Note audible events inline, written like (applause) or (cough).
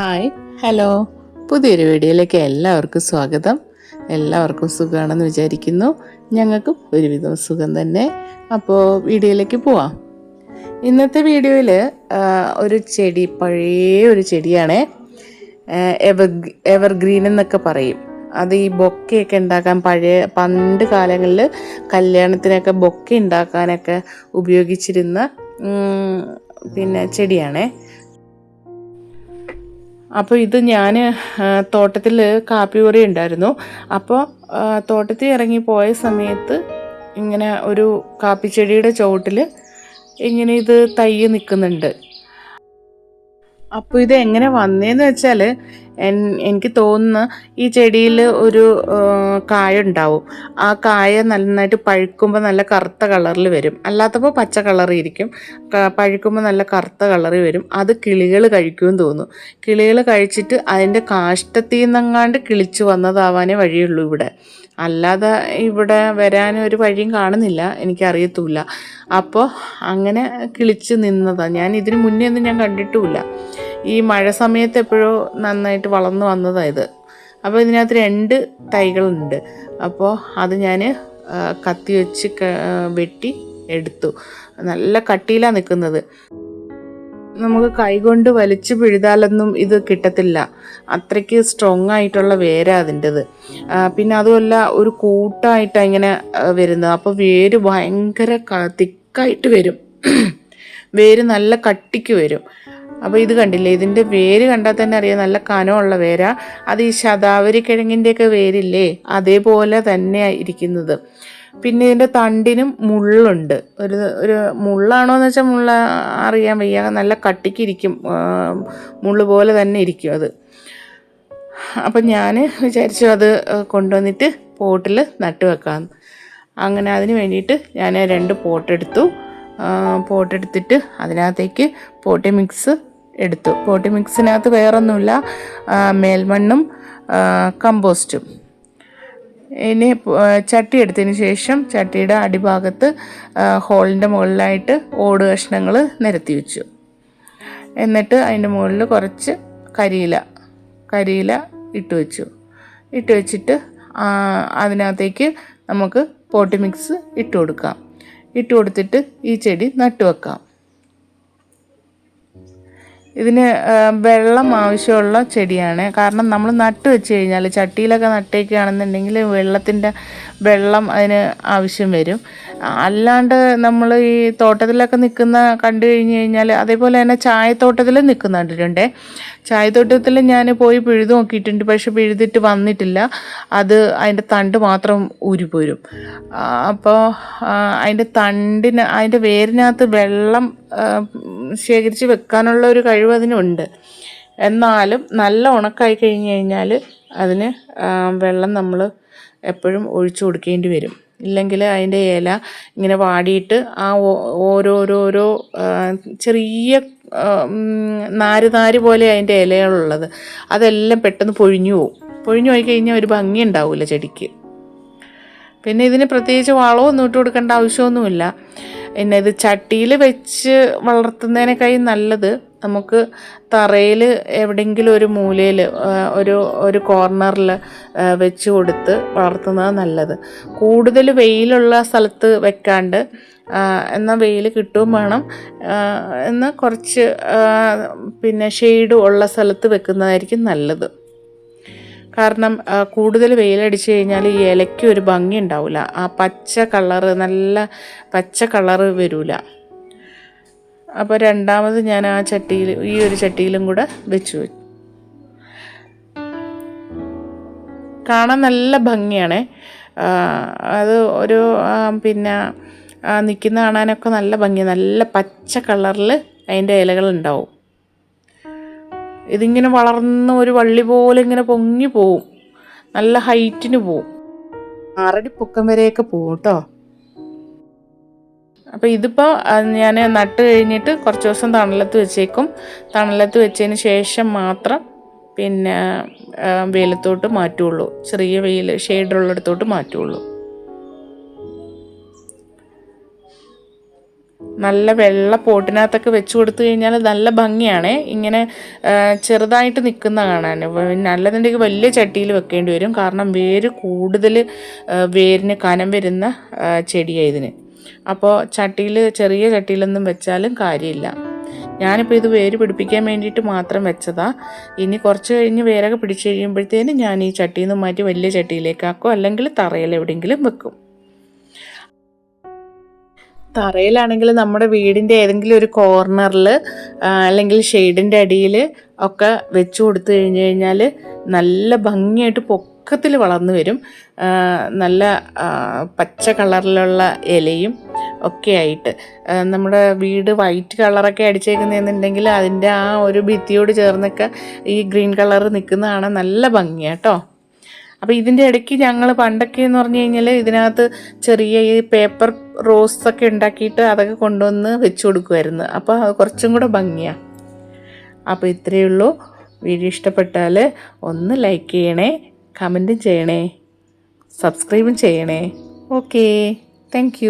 Hi. Hello. പുതിയൊരു വീഡിയോയിലേക്ക് എല്ലാവർക്കും സ്വാഗതം. എല്ലാവർക്കും സുഖമാണെന്ന് വിചാരിക്കുന്നു. ഞങ്ങൾക്കും ഒരുവിധം സുഖം തന്നെ. അപ്പോൾ വീഡിയോയിലേക്ക് പോവാം. ഇന്നത്തെ വീഡിയോയിൽ ഒരു ചെടി പഴയ ഒരു ചെടിയാണ് എവർ എവർഗ്രീൻ എന്നൊക്കെ പറയും. അത് ഈ ബൊക്കയൊക്കെ ഉണ്ടാക്കാൻ പഴയ പണ്ട് കാലങ്ങളിൽ കല്യാണത്തിനൊക്കെ ബൊക്കെ ഉണ്ടാക്കാനൊക്കെ ഉപയോഗിച്ചിരുന്ന പിന്നെ ചെടിയാണേ. അപ്പോൾ ഇത് ഞാൻ തോട്ടത്തിൽ കാപ്പി കുറി ഉണ്ടായിരുന്നു. അപ്പോൾ തോട്ടത്തിൽ ഇറങ്ങി പോയ സമയത്ത് ഇങ്ങനെ ഒരു കാപ്പിച്ചെടിയുടെ ചുവട്ടിൽ ഇങ്ങനെ ഇത് തയ്യ് നിൽക്കുന്നുണ്ട് അപ്പോൾ ഇത് എങ്ങനെ വന്നേന്ന് വെച്ചാൽ എനിക്ക് തോന്നുന്ന ഈ ചെടിയിൽ ഒരു കായ ഉണ്ടാവും. ആ കായ നന്നായിട്ട് പഴുക്കുമ്പോൾ നല്ല കറുത്ത കളറിൽ വരും. അല്ലാത്തപ്പോൾ പച്ച കളറിൽ ഇരിക്കും പഴുക്കുമ്പോൾ നല്ല കറുത്ത കളറി വരും. അത് കിളികൾ കഴിക്കുമെന്ന് തോന്നുന്നു. കിളികൾ കഴിച്ചിട്ട് അതിന്റെ കാഷ്ടത്തിൽ നിന്നെങ്ങാണ്ട് കിളിച്ച് വന്നതാവാനേ വഴിയുള്ളൂ ഇവിടെ. അല്ലാതെ ഇവിടെ വരാനും ഒരു വഴിയും കാണുന്നില്ല എനിക്കറിയത്തുമില്ല. അപ്പോൾ അങ്ങനെ കിളിച്ച് നിന്നതാണ് ഞാൻ ഇതിന് മുന്നേ ഒന്നും ഞാൻ കണ്ടിട്ടുമില്ല. ഈ മഴ സമയത്ത് എപ്പോഴോ നന്നായിട്ട് വളർന്നു വന്നതാണ് ഇത്. അപ്പോൾ ഇതിനകത്ത് രണ്ട് തൈകളുണ്ട്. അപ്പോൾ അത് ഞാൻ കത്തി വെച്ച് വെട്ടി എടുത്തു. നല്ല കട്ടിയിലാണ് നിൽക്കുന്നത്. നമുക്ക് കൈകൊണ്ട് വലിച്ചു പിഴുതാലൊന്നും ഇത് കിട്ടത്തില്ല. അത്രയ്ക്ക് സ്ട്രോങ് ആയിട്ടുള്ള വേരാ അതിന്റെത്. പിന്നെ അതുമല്ല ഒരു കൂട്ടായിട്ടാണ് ഇങ്ങനെ വരുന്നത്. അപ്പോൾ വേര് ഭയങ്കര തിക്കായിട്ട് വരും. (clears throat) വേര് നല്ല കട്ടിക്ക് വരും. അപ്പോൾ ഇത് കണ്ടില്ലേ? ഇതിന്റെ വേര് കണ്ടാൽ തന്നെ അറിയാം നല്ല കനമുള്ള വേരാ. അത് ഈ ശതാവരി കിഴങ്ങിന്റെയൊക്കെ വേരില്ലേ? അതേപോലെ തന്നെയാണ് ഇരിക്കുന്നത് പിന്നെ ഇതിന്റെ തണ്ടിനും മുള്ളുണ്ട്. ഒരു ഒരു മുള്ളാണോ എന്ന് വെച്ചാൽ മുള്ള അറിയാൻ വയ്യ. നല്ല കട്ടിക്കിരിക്കും. മുള്ളു പോലെ തന്നെ ഇരിക്കും അത്. അപ്പം ഞാൻ വിചാരിച്ചു അത് കൊണ്ടുവന്നിട്ട് പോട്ടിൽ നട്ട് വെക്കാം. അങ്ങനെ അതിന് വേണ്ടിയിട്ട് ഞാൻ രണ്ട് പോട്ടെടുത്തു. പോട്ടെടുത്തിട്ട് അതിനകത്തേക്ക് പോട്ടി മിക്സ് എടുത്തു. പോട്ടി മിക്സിനകത്ത് വേറൊന്നുമില്ല മേൽമണ്ണും കമ്പോസ്റ്റും. ഇനി ചട്ടി എടുത്തതിന് ശേഷം ചട്ടിയുടെ അടിഭാഗത്ത് ഹോളിന്റെ മുകളിലായിട്ട് ഓട് കഷ്ണങ്ങൾ നിരത്തി വെച്ചു. എന്നിട്ട് അതിന്റെ മുകളിൽ കുറച്ച് കരിയില കരിയില ഇട്ട് വെച്ചു. ഇട്ട് വെച്ചിട്ട് അതിനകത്തേക്ക് നമുക്ക് പോട്ടി മിക്സ് ഇട്ട് കൊടുക്കാം. ഇട്ട് കൊടുത്തിട്ട് ഈ ചെടി നട്ടു വെക്കാം. ഇതിന് വെള്ളം ആവശ്യമുള്ള ചെടിയാണ്. കാരണം നമ്മൾ നട്ട് വെച്ച് കഴിഞ്ഞാൽ ചട്ടിയിലൊക്കെ നട്ടേക്കുകയാണെന്നുണ്ടെങ്കിൽ വെള്ളത്തിന്റെ വെള്ളം അതിന് ആവശ്യം വരും. അല്ലാണ്ട് നമ്മൾ ഈ തോട്ടത്തിലൊക്കെ നിൽക്കുന്ന കണ്ടു കഴിഞ്ഞ് കഴിഞ്ഞാൽ അതേപോലെ തന്നെ ചായത്തോട്ടത്തിൽ നിൽക്കുന്ന കണ്ടിട്ടുണ്ടേ. ചായത്തോട്ടത്തിൽ ഞാൻ പോയി പിഴുതു നോക്കിയിട്ടുണ്ട്. പക്ഷെ പിഴുതിട്ട് വന്നിട്ടില്ല. അത് അതിന്റെ തണ്ട് മാത്രം ഊരിപ്പോരും അപ്പോൾ അതിന്റെ തണ്ടിന് അതിന്റെ വേരിനകത്ത് വെള്ളം ശേഖരിച്ച് വെക്കാനുള്ള ഒരു കഴിവ് അതിനുണ്ട്. എന്നാലും നല്ല ഉണക്കായി കഴിഞ്ഞ് കഴിഞ്ഞാൽ അതിന് വെള്ളം നമ്മൾ എപ്പോഴും ഒഴിച്ചു കൊടുക്കേണ്ടി വരും. ഇല്ലെങ്കിൽ അതിന്റെ ഇല ഇങ്ങനെ വാടിയിട്ട് ആ ഓരോരോരോ ചെറിയ നാര് നാര് പോലെ അതിന്റെ ഇലകളുള്ളത്. അതെല്ലാം പെട്ടെന്ന് പൊഴിഞ്ഞു പോകും പൊഴിഞ്ഞു പോയി കഴിഞ്ഞാൽ ഒരു ഭംഗി ഉണ്ടാവില്ല ചെടിക്ക്. പിന്നെ ഇതിന് പ്രത്യേകിച്ച് വളമൊന്നും ഇട്ട് കൊടുക്കേണ്ട ആവശ്യമൊന്നുമില്ല. പിന്നെ ഇത് ചട്ടിയിൽ വെച്ച് വളർത്തുന്നതിനേക്കായി നല്ലത് നമുക്ക് തറയിൽ എവിടെയെങ്കിലും ഒരു മൂലയിൽ ഒരു ഒരു കോർണറിൽ വെച്ച് കൊടുത്ത് വളർത്തുന്നത് നല്ലത്. കൂടുതൽ വെയിലുള്ള സ്ഥലത്ത് വെക്കാണ്ട് എന്നാൽ വെയിൽ കിട്ടുകയും വേണം. എന്നാൽ കുറച്ച് പിന്നെ ഷെയ്ഡ് ഉള്ള സ്ഥലത്ത് വെക്കുന്നതായിരിക്കും നല്ലത്. കാരണം കൂടുതൽ വെയിലടിച്ച് കഴിഞ്ഞാൽ ഈ ഇലയ്ക്ക് ഒരു ഭംഗി ഉണ്ടാവില്ല ആ പച്ച കളറ് നല്ല പച്ച കളറ് വരില്ല അപ്പോൾ രണ്ടാമത് ഞാൻ ആ ചട്ടിയിൽ ഈ ഒരു ചട്ടിയിലും കൂടെ വെച്ചു. കാണാൻ നല്ല ഭംഗിയാണേ. അത് ഒരു പിന്നെ നിൽക്കുന്ന കാണാനൊക്കെ നല്ല ഭംഗി നല്ല പച്ച കളറിൽ അതിന്റെ ഇലകൾ ഉണ്ടാവും. ഇതിങ്ങനെ വളർന്ന് ഒരു വള്ളി പോലെ ഇങ്ങനെ പൊങ്ങി പോവും. നല്ല ഹൈറ്റിന് പോവും. ആറടി പൊക്കം വരെയൊക്കെ പോവും കേട്ടോ അപ്പോൾ ഇതിപ്പോൾ ഞാൻ നട്ട് കഴിഞ്ഞിട്ട് കുറച്ച് ദിവസം തണലത്ത് വെച്ചേക്കും. തണലത്ത് വെച്ചതിന് ശേഷം മാത്രം പിന്നെ വെയിലത്തോട്ട് മാറ്റുള്ളൂ. ചെറിയ വെയിൽ ഷെയ്ഡുള്ളിടത്തോട്ട് മാറ്റുള്ളൂ. നല്ല വെള്ള പോട്ടിനകത്തൊക്കെ വെച്ച് കൊടുത്തു കഴിഞ്ഞാൽ നല്ല ഭംഗിയാണേ. ഇങ്ങനെ ചെറുതായിട്ട് നിൽക്കുന്ന കാണാൻ നല്ലതുണ്ടെങ്കിൽ വലിയ ചട്ടിയിൽ വെക്കേണ്ടി വരും. കാരണം വേര് കൂടുതൽ വേരിന് കനം വരുന്ന ചെടിയാണ് ഇതിന്. അപ്പോൾ ചട്ടിയിൽ ചെറിയ ചട്ടിയിലൊന്നും വെച്ചാലും കാര്യമില്ല. ഞാനിപ്പോൾ ഇത് വേര് പിടിപ്പിക്കാൻ വേണ്ടിയിട്ട് മാത്രം വെച്ചതാ. ഇനി കുറച്ച് കഴിഞ്ഞ് വേരൊക്കെ പിടിച്ചു കഴിയുമ്പോഴത്തേനും ഞാൻ ഈ ചട്ടിയിൽ നിന്ന് മാറ്റി വലിയ ചട്ടിയിലേക്കാക്കും അല്ലെങ്കിൽ തറയിൽ എവിടെയെങ്കിലും വെക്കും. തറയിലാണെങ്കിൽ നമ്മുടെ വീടിന്റെ ഏതെങ്കിലും ഒരു കോർണറിൽ അല്ലെങ്കിൽ ഷെയ്ഡിന്റെ അടിയിൽ ഒക്കെ വെച്ച് കൊടുത്തു കഴിഞ്ഞ് കഴിഞ്ഞാൽ നല്ല ഭംഗിയായിട്ട് പൊക്കത്തിൽ വളർന്നു വരും. നല്ല പച്ച കളറിലുള്ള ഇലയും ഒക്കെ ആയിട്ട്. നമ്മുടെ വീട് വൈറ്റ് കളറൊക്കെ അടിച്ചേക്കുന്നതെന്നുണ്ടെങ്കിൽ അതിന്റെ ആ ഒരു ഭിത്തിയോട് ചേർന്നൊക്കെ ഈ ഗ്രീൻ കളർ നിൽക്കുന്നതാണ് നല്ല നല്ല ഭംഗിയാട്ടോ അപ്പോൾ ഇതിന്റെ ഇടയ്ക്ക് ഞങ്ങൾ പണ്ടൊക്കെ എന്ന് പറഞ്ഞു കഴിഞ്ഞാൽ ഇതിനകത്ത് ചെറിയ ഈ പേപ്പർ റോസ് ഒക്കെ ഉണ്ടാക്കിയിട്ട് അതൊക്കെ കൊണ്ടുവന്ന് വെച്ച് കൊടുക്കുമായിരുന്നു. അപ്പോൾ അത് കുറച്ചും കൂടെ ഭംഗിയാണ് അപ്പോൾ ഇത്രയേ ഉള്ളൂ. വീഡിയോ ഇഷ്ടപ്പെട്ടാൽ ഒന്ന് ലൈക്ക് ചെയ്യണേ. കമന്റും ചെയ്യണേ. സബ്സ്ക്രൈബും ചെയ്യണേ. Okay thank